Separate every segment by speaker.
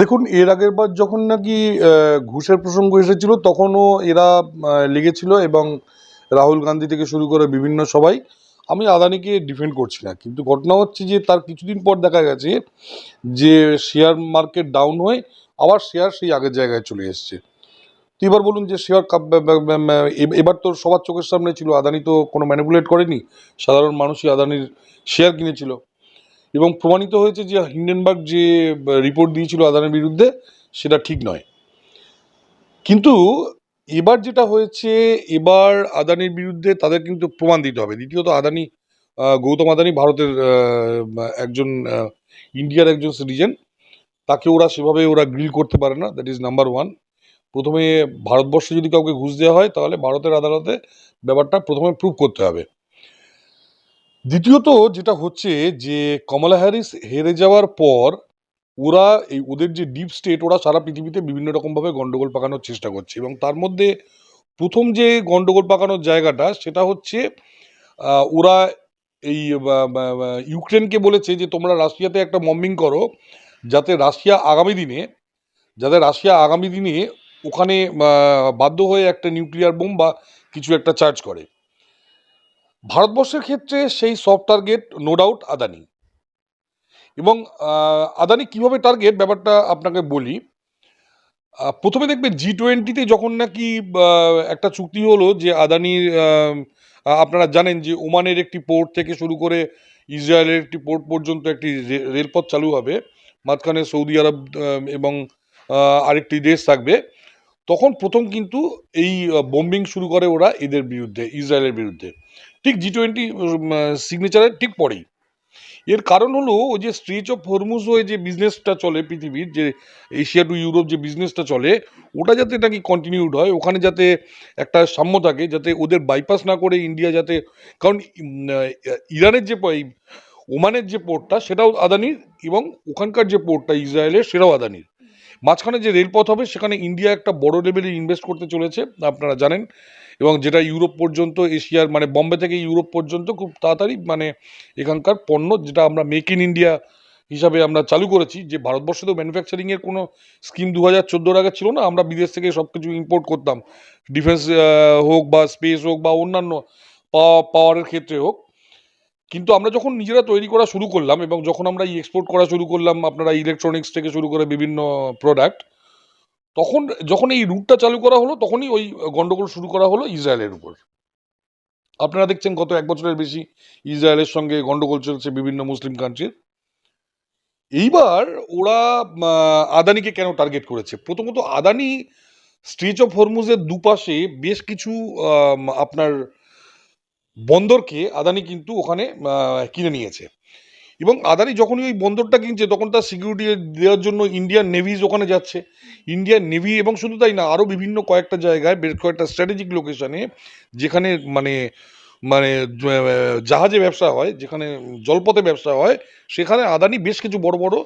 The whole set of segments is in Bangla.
Speaker 1: দেখুন, এর আগের বার যখন নাকি ঘুষের প্রসঙ্গ এসেছিল, তখনও এরা লেগেছিল এবং রাহুল গান্ধী থেকে শুরু করে বিভিন্ন সবাই, আমি আদানিকে ডিফেন্ড করছি না। কিন্তু ঘটনা হচ্ছে যে, তার কিছুদিন পর দেখা গেছে যে শেয়ার মার্কেট ডাউন হয়ে আবার শেয়ার সেই আগের জায়গায় চলে এসছে। তো এবার বলুন যে শেয়ার এবার তো সবার চোখের সামনে ছিল, আদানি তো কোনো ম্যানিপুলেট করেনি। সাধারণ মানুষই আদানির শেয়ার কিনেছিল। এবং প্রমাণিত হয়েছে যে হিন্ডেনবার্গ যে রিপোর্ট দিয়েছিল আদানির বিরুদ্ধে, সেটা ঠিক নয়। কিন্তু এবার যেটা হয়েছে, এবার আদানির বিরুদ্ধে তাদের কিন্তু প্রমাণ দিতে হবে। দ্বিতীয়ত, আদানি গৌতম আদানি ভারতের একজন ইন্ডিয়ার একজন সিটিজেন তাকে ওরা সেভাবে ওরা গ্রিল করতে পারে না দ্যাট ইজ নাম্বার ওয়ান প্রথমে ভারতবর্ষে যদি কাউকে ঘুষ দেওয়া হয়, তাহলে ভারতের আদালতে ব্যাপারটা প্রথমে প্রুভ করতে হবে। দ্বিতীয়ত যেটা হচ্ছে যে কমলা হ্যারিস হেরে যাওয়ার পর ওরা এই ওদের যে ডিপ স্টেট ওরা সারা পৃথিবীতে বিভিন্ন রকমভাবে গণ্ডগোল পাকানোর চেষ্টা করছে এবং তার মধ্যে প্রথম যে গণ্ডগোল পাকানোর জায়গাটা সেটা হচ্ছে ওরা এই ইউক্রেনকে বলেছে যে তোমরা রাশিয়াতে একটা মম্বিং করো যাতে রাশিয়া আগামী দিনে, যাতে রাশিয়া আগামী দিনে ওখানে বাধ্য হয়ে একটা নিউক্লিয়ার বোম বা কিছু একটা চার্জ করে। ভারতবর্ষের ক্ষেত্রে সেই soft target no doubt Adani. এবং আদানি কীভাবে টার্গেট ব্যাপারটা আপনাকে বলি। প্রথমে দেখবে জি টোয়েন্টিতে যখন নাকি একটা চুক্তি হলো যে আদানির আহ, আপনারা জানেন যে ওমানের একটি পোর্ট থেকে শুরু করে ইসরায়েলের একটি পোর্ট পর্যন্ত একটি রেলপথ চালু হবে। মাঝখানে সৌদি আরব এবং আরেকটি দেশ থাকবে। তখন প্রথম কিন্তু এই বোম্বিং শুরু করে ওরা এদের বিরুদ্ধে, ইসরায়েলের বিরুদ্ধে। ঠিক জি টোয়েন্টি সিগনেচারের ঠিক পরেই। এর কারণ হলো ওই যে স্ট্রেচ অফ হরমুজ হয়ে যে বিজনেসটা চলে পৃথিবীর, যে এশিয়া টু ইউরোপ যে বিজনেসটা চলে, ওটা যাতে নাকি কন্টিনিউড হয়, ওখানে যাতে একটা সাম্য থাকে, যাতে ওদের বাইপাস না করে ইন্ডিয়া যাতে, কারণ ইরানের যে ওমানের যে পোর্টটা সেটাও আদানির এবং ওখানকার যে পোর্টটা ইসরায়েলের, সেটাও আদানির। মাঝখানে যে রেলপথ হবে, সেখানে ইন্ডিয়া একটা বড় লেভেলে ইনভেস্ট করতে চলেছে, আপনারা জানেন। এবং যেটা ইউরোপ পর্যন্ত, এশিয়ার মানে বম্বে থেকে ইউরোপ পর্যন্ত খুব তাড়াতাড়ি মানে এখানকার পণ্য যেটা আমরা মেক ইন ইন্ডিয়া হিসাবে আমরা চালু করেছি, যে ভারতবর্ষে তো ম্যানুফ্যাকচারিং এর কোনো স্কিম দু হাজার চোদ্দোর আগে ছিল না, আমরা বিদেশ থেকে সব কিছু ইম্পোর্ট করতাম ডিফেন্স হোক বা স্পেস হোক বা অন্যান্য পাওয়ারের ক্ষেত্রে হোক। কিন্তু আমরা যখন নিজেরা তৈরি করা শুরু করলাম এবং যখন আমরা এক্সপোর্ট করা শুরু করলাম, আপনারা ইলেকট্রনিক্স থেকে শুরু করে বিভিন্ন প্রোডাক্ট তখন যখন এই রুটটা চালু করা হলো, তখনই ওই গন্ডগোল শুরু করা হলো ইসরায়েলের উপর। আপনারা দেখছেন গত এক বছরের বেশি ইসরায়েলের সঙ্গে গন্ডগোল চলছে বিভিন্ন মুসলিম কান্ট্রির এইবার ওরা আদানিকে কেন টার্গেট করেছে? প্রথমত আদানি স্ট্রেচ অফ হরমুজের দুপাশে বেশ কিছু আপনার বন্দরকে আদানি কিন্তু ওখানে কিনে নিয়েছে। এবং আদানি যখনই ওই বন্দরটা কিনছে, তখন তার সিকিউরিটি দেওয়ার জন্য ইন্ডিয়ান নেভিজ ওখানে যাচ্ছে। ইন্ডিয়ান নেভি এবং শুধু তাই না আরও বিভিন্ন কয়েকটা জায়গায়, বেশ কয়েকটা স্ট্র্যাটেজিক লোকেশনে যেখানে মানে মানে জাহাজে ব্যবসা হয়, যেখানে জলপথে ব্যবসা হয়, সেখানে আদানি বেশ কিছু বড় বড়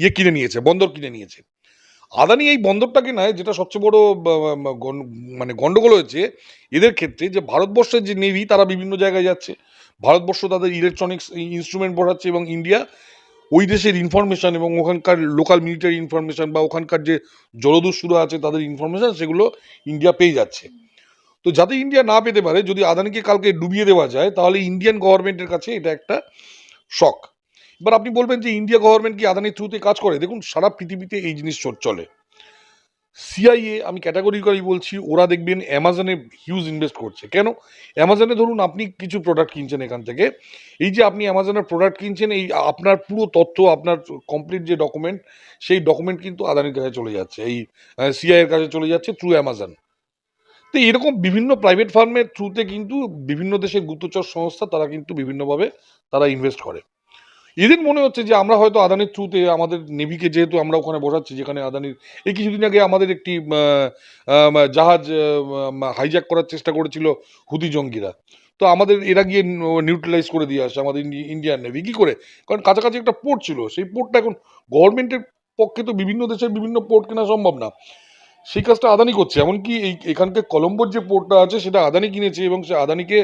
Speaker 1: ইয়ে কিনে নিয়েছে, বন্দর কিনে নিয়েছে। আদানি এই বন্দরটাকে কেনায় যেটা সবচেয়ে বড় মানে গন্ডগোল হয়েছে, এদের ক্ষেত্রে যে ভারতবর্ষের যে নেভি, তারা বিভিন্ন জায়গায় যাচ্ছে। ভারতবর্ষ তাদের ইলেকট্রনিক্স ইনস্ট্রুমেন্ট বসাচ্ছে এবং ইন্ডিয়া ওই দেশের ইনফরমেশন এবং ওখানকার লোকাল মিলিটারি ইনফরমেশন বা ওখানকার যে জলদস্যুরা আছে, তাদের ইনফরমেশন সেগুলো ইন্ডিয়া পেয়ে যাচ্ছে। তো যাতে ইন্ডিয়া না পেতে পারে, যদি আদানিকে কালকে ডুবিয়ে দেওয়া যায়, তাহলে ইন্ডিয়ান গভর্নমেন্টের কাছে এটা একটা শক এবার আপনি বলবেন যে ইন্ডিয়া গভর্নমেন্ট কি আদানির থ্রুতে কাজ করে? দেখুন, সারা পৃথিবীতে এই জিনিস চল- সিআইএ আমি ক্যাটাগরিক্যালি বলছি, ওরা দেখবেন অ্যামাজনে হিউজ ইনভেস্ট করছে। কেন? অ্যামাজনে ধরুন, আপনি কিছু প্রোডাক্ট কিনছেন এখান থেকে। এই যে আপনি অ্যামাজনের প্রোডাক্ট কিনছেন, এই আপনার পুরো তথ্য, আপনার কমপ্লিট যে ডকুমেন্ট সেই ডকুমেন্ট কিন্তু আদানির কাছে চলে যাচ্ছে। এই সিআইয়ের কাছে চলে যাচ্ছে থ্রু অ্যামাজন তো এরকম বিভিন্ন প্রাইভেট ফার্মের থ্রুতে কিন্তু বিভিন্ন দেশের গুপ্তচর সংস্থা, তারা কিন্তু বিভিন্নভাবে তারা ইনভেস্ট করে। এদের মনে হচ্ছে যে আমরা হয়তো আদানির থ্রুতে আমাদের নেভিকে যেহেতু আমরা ওখানে বসাচ্ছি, যেখানে আদানির, এই কিছুদিন আগে আমাদের একটি জাহাজ হাইজ্যাক করার চেষ্টা করেছিল হুদি জঙ্গিরা। তো আমাদের এরা গিয়ে নিউট্রালাইজ করে দিয়ে আসে আমাদের ইন্ডিয়ান নেভি। কি করে? কারণ কাছাকাছি একটা পোর্ট ছিল। সেই পোর্টটা এখন গভর্নমেন্টের পক্ষে তো বিভিন্ন দেশের বিভিন্ন পোর্ট কেনা সম্ভব না। সেই কাজটা আদানি করছে। এমনকি এই, এখানকার কলম্বোর যে পোর্টটা আছে, সেটা আদানি কিনেছে এবং সে আদানিকে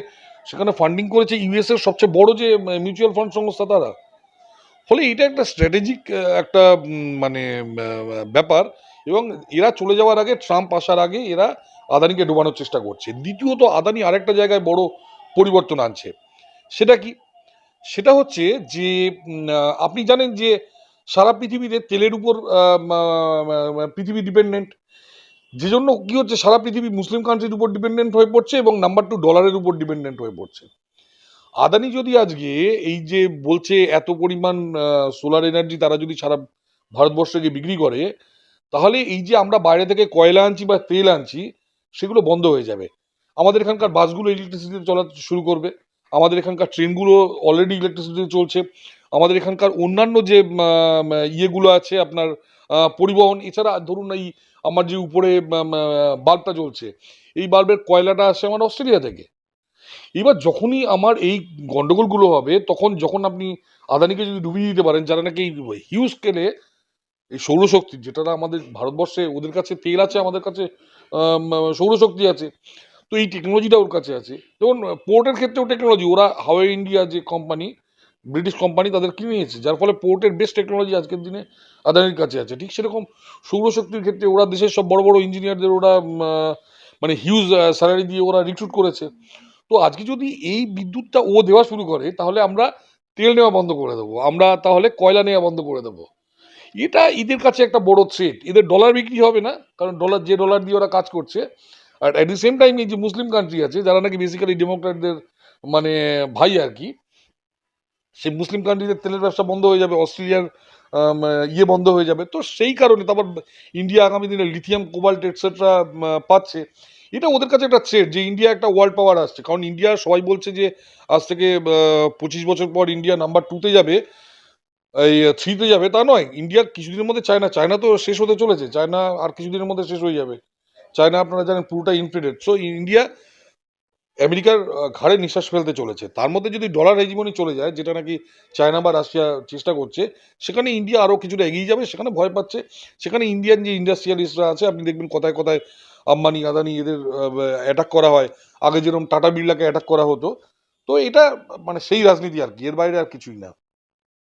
Speaker 1: সেখানে ফান্ডিং করেছে ইউএস এর সবচেয়ে বড় যে মিউচুয়াল ফান্ড সংস্থা তারা। ফলে এটা একটা স্ট্র্যাটেজিক একটা মানে ব্যাপার এবং এরা চলে যাওয়ার আগে, ট্রাম্প আসার আগে এরা আদানিকে ডোবানোর চেষ্টা করছে। দ্বিতীয়ত, আদানি আরেকটা জায়গায় বড় পরিবর্তন আনছে। সেটা কি? সেটা হচ্ছে যে আপনি জানেন যে, সারা পৃথিবীতে তেলের উপর পৃথিবী ডিপেন্ডেন্ট যে জন্য কি হচ্ছে, সারা পৃথিবী মুসলিম কান্ট্রির উপর ডিপেন্ডেন্ট হয়ে পড়ছে এবং নাম্বার টু ডলারের উপর ডিপেন্ডেন্ট হয়ে পড়ছে। আদানি যদি আজকে এই যে বলছে এত পরিমাণ সোলার এনার্জি তারা যদি সারা ভারতবর্ষকে বিক্রি করে, তাহলে এই যে আমরা বাইরে থেকে কয়লা আনছি বা তেল আনছি, সেগুলো বন্ধ হয়ে যাবে। আমাদের এখানকার বাসগুলো ইলেকট্রিসিটিতে চলা শুরু করবে। আমাদের এখানকার ট্রেনগুলো অলরেডি ইলেকট্রিসিটিতে চলছে। আমাদের এখানকার অন্যান্য যে ইয়েগুলো আছে আপনার পরিবহন, এছাড়া ধরুন এই আমার যে উপরে বাল্বটা জ্বলছে, এই বাল্বের কয়লাটা আসে আমার অস্ট্রেলিয়া থেকে। এবার যখনই আমার এই গন্ডগোলগুলো হবে, তখন যখন আপনি আদানিকে যদি ডুবিয়ে দিতে পারেন, যারা নাকি হিউজ স্কেলে এই সৌরশক্তি যেটা আমাদের ভারতবর্ষে ওদের কাছে তেল আছে, আমাদের কাছে সৌরশক্তি আছে, তো এই টেকনোলজিটা ওর কাছে আছে। যেমন পোর্টের ক্ষেত্রেও টেকনোলজি ওরা হাওয়াই ইন্ডিয়া যে কোম্পানি ব্রিটিশ কোম্পানি তাদের কিনে নিয়েছে যার ফলে পোর্টের বেস্ট টেকনোলজি আজকের দিনে আদানির কাছে আছে। ঠিক সেরকম সৌরশক্তির ক্ষেত্রে ওরা দেশের সব বড় বড় ইঞ্জিনিয়ারদের ওরা মানে হিউজ স্যালারি দিয়ে ওরা রিক্রুট করেছে। তো আজকে যদি এই বিদ্যুৎটা ও দেওয়া শুরু করে, তাহলে আমরা তেল নেওয়া বন্ধ করে দেবো। আমরা তাহলে কয়লা নেওয়া বন্ধ করে দেবো। এটা এদের কাছে একটা বড় থ্রেট এদের ডলার বিক্রি হবে না, কারণ ডলার যে ডলার দিয়ে ওরা কাজ করছে, আর অ্যাট দি সেম টাইম এই যে মুসলিম কান্ট্রি আছে, যারা নাকি বেসিক্যালি ডেমোক্র্যাটদের মানে ভাই আর কি, সেই মুসলিম কান্ট্রিদের তেলের ব্যবসা বন্ধ হয়ে যাবে, অস্ট্রেলিয়ার ইয়ে বন্ধ হয়ে যাবে। তো সেই কারণে তারপর ইন্ডিয়া আগামী দিনে লিথিয়াম কোবাল্ট এটসেট্রা পাচ্ছে। এটা ওদের কাছে একটা থ্রেট যে ইন্ডিয়া একটা ওয়ার্ল্ড পাওয়ার আসছে। কারণ ইন্ডিয়া সবাই বলছে যে আজ থেকে পঁচিশ বছর পর ইন্ডিয়া নাম্বার টুতে যাবে, এই থ্রিতে যাবে। তা নয় ইন্ডিয়া কিছুদিনের মধ্যে চায়না চায়না তো শেষ হতে চলেছে। চায়না আর কিছুদিনের মধ্যে শেষ হয়ে যাবে। চায়না আপনারা জানেন পুরোটা ইনফ্লেটেড সো ইন্ডিয়া আমেরিকার ঘাড়ে নিঃশ্বাস ফেলতে চলেছে। তার মধ্যে যদি ডলার হেজিমনি চলে যায়, যেটা নাকি চায়না বা রাশিয়া চেষ্টা করছে, সেখানে ইন্ডিয়া আরও কিছুটা এগিয়ে যাবে, সেখানে ভয় পাচ্ছে। সেখানে ইন্ডিয়ান যে ইন্ডাস্ট্রিয়ালিস্টরা আছে, আপনি দেখবেন কথায় কথায় আম্বানি, আদানি এদের অ্যাটাক করা হয়। আগে যেরকম টাটা বিড়লাকে অ্যাটাক করা হতো। তো এটা মানে সেই রাজনীতি আর কি। এর বাইরে আর কিছুই না।